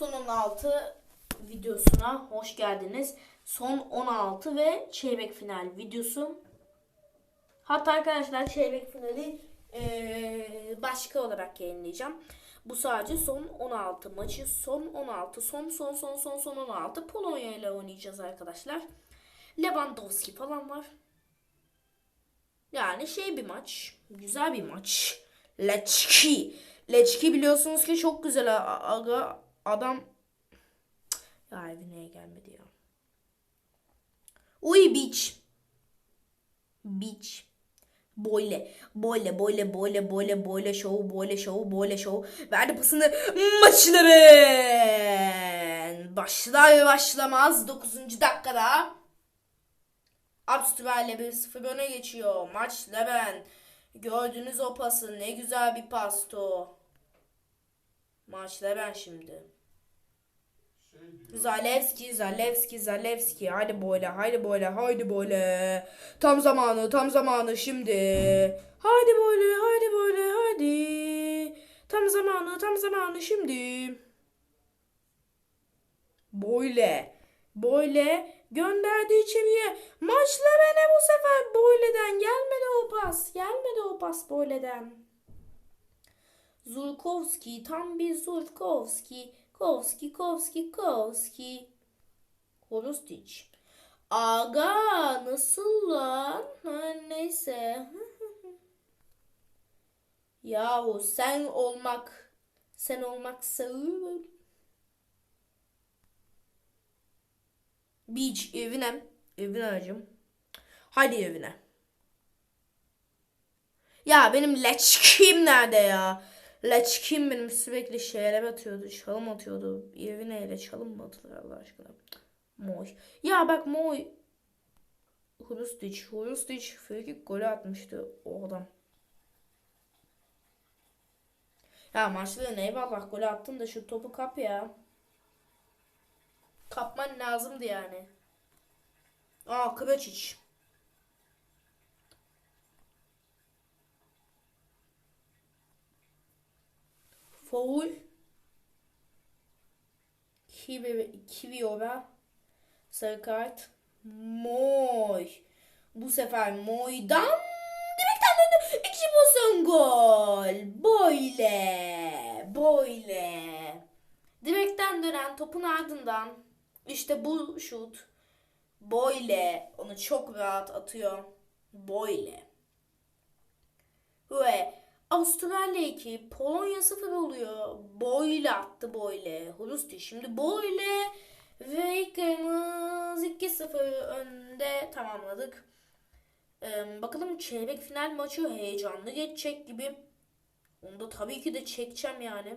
Son 16 videosuna hoş geldiniz. Son 16 ve çeyrek final videosu. Hatta arkadaşlar çeyrek finali eee, başka olarak yayınlayacağım. Bu sadece son 16 maçı. Son 16, son son son son son 16 Polonya ile oynayacağız arkadaşlar. Lewandowski falan var. Yani şey bir maç. Güzel bir maç. Leçki. Leçki biliyorsunuz ki çok güzel aga adam ya evine gelmedi ya. Uy beach. Beach. Böyle, böyle, böyle, böyle, böyle, böyle show, böyle show, böyle show. Verdi pasını maçların. Başlar başlamaz 9. dakikada. Abstüverle 1-0 öne geçiyor. Maç Leven. Gördünüz o pası. Ne güzel bir pastı o. Maç Leven şimdi. Zalewski, Zalewski, Zalewski. Haydi böyle, haydi böyle, haydi böyle. Tam zamanı, tam zamanı şimdi. Haydi böyle, haydi böyle, haydi. Tam zamanı, tam zamanı şimdi. Böyle, böyle gönderdi içeriye. Maçlara ne bu sefer böyleden gelmedi o pas. Gelmedi o pas böyleden. Zulkowski tam bir Zulkowski. Kovski, Kovski, Kovski. Horostic. Aga nasıl lan? Ha, neyse. Yahu sen olmak sen olmak sağır. Beach evine. Evine acım. Hadi evine. Ya benim leçkim nerede ya? Leçkim benim sürekli şeylere atıyordu. Çalım atıyordu. Evine ile çalım mı atılır Allah aşkına? Moy. Ya bak Moy. Hurustic. Hurustic frikik golü atmıştı o adam. Ya maçta da eyvallah golü attın da şu topu kap ya. Kapman lazımdı yani. Aa Kıvaçiç. Foul. Kivi, Kiviora. Sarı kart. Moy. Bu sefer Moy'dan direkten döndü. İkinci pozisyon gol. Böyle. Böyle. Direkten dönen topun ardından işte bu şut. Böyle. Onu çok rahat atıyor. Böyle. Ve Avustralya 2, Polonya 0 oluyor. Boyle attı Boyle. Hulusti şimdi Boyle ve İlkay'ımız 2-0 önde tamamladık. Ee, bakalım çeyrek final maçı heyecanlı geçecek gibi. Onu da tabii ki de çekeceğim yani.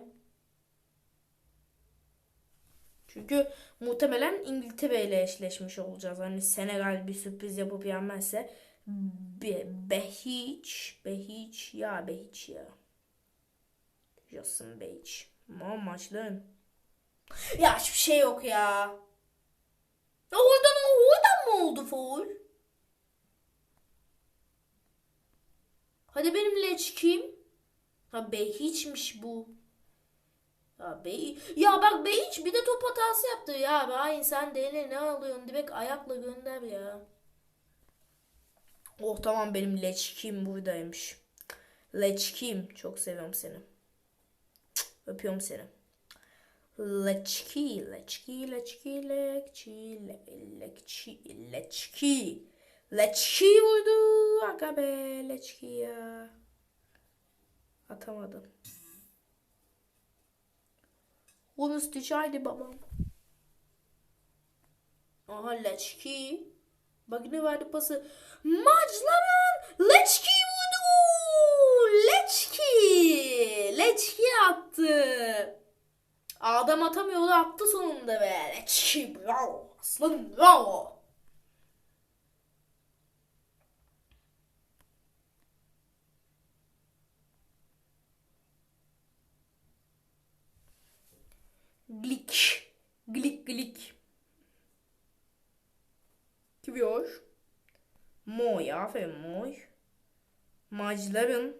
Çünkü muhtemelen İngiltere ile eşleşmiş olacağız. Hani Senegal bir sürpriz yapıp yenmezse Be Behiç Behiç ya Behiç ya. Jason Behiç. Ma maçların. Ya hiçbir şey yok ya. Oradan oradan mı oldu foul? Hadi benim leçkim. Ha Behiç'miş bu. Ya Bey ya bak Behiç bir de top hatası yaptı ya. Hain sen deli ne alıyorsun? Direkt ayakla gönder ya. Oh tamam benim leçkim buradaymış. Leçkim. Çok seviyorum seni. Cık, Öpüyorum seni. Leçki, leçki, leçki, leçki, le- leçki, leçki. Leçki vurdu. Aga be leçki ya. Atamadım. Hulustiç haydi babam. Aha leçki. Bak ne verdi pası. Maçların Leçki vurdu. Leçki. Leçki attı. Adam atamıyordu attı sonunda be. Leçki bravo. Aslan bravo. Glik. Glik glik. Moy, aferin Moy. Macların.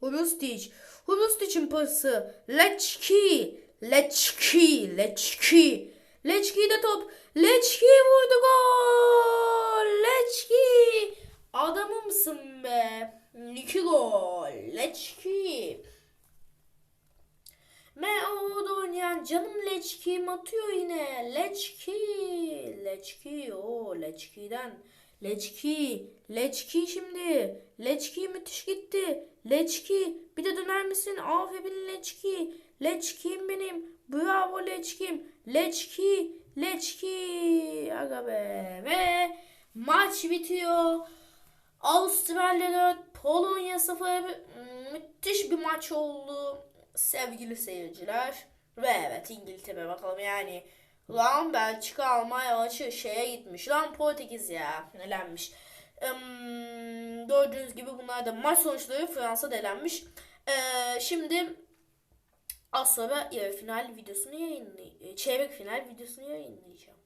Hurustic. Hrustic'in pası. Leçki. Leçki. Leçki. Leçki'de top. Leçki vurdu gol. Leçki. Adamımsın be. İki gol. Leçki. Meo'da oynayan canım Leçki'm atıyor yine. Leçki. Leçki. o Leçki'den. Leçki. Leçki şimdi. Leçki müthiş gitti. Leçki. Bir de döner misin? Aferin Leçki. Leçki'm benim. Bravo Leçki'm. Leçki. Leçki. Aga be. Ve maç bitiyor. Avustralya 4, Polonya 0. Müthiş bir maç oldu sevgili seyirciler. Ve evet İngiltere bakalım yani. Lan Belçika Almanya maçı şeye gitmiş. Lan Portekiz ya. Elenmiş. Eee, gördüğünüz gibi bunlar da maç sonuçları Fransa elenmiş. Eee, şimdi az sonra yarı final videosunu yayınlayacağım. Çeyrek final videosunu yayınlayacağım.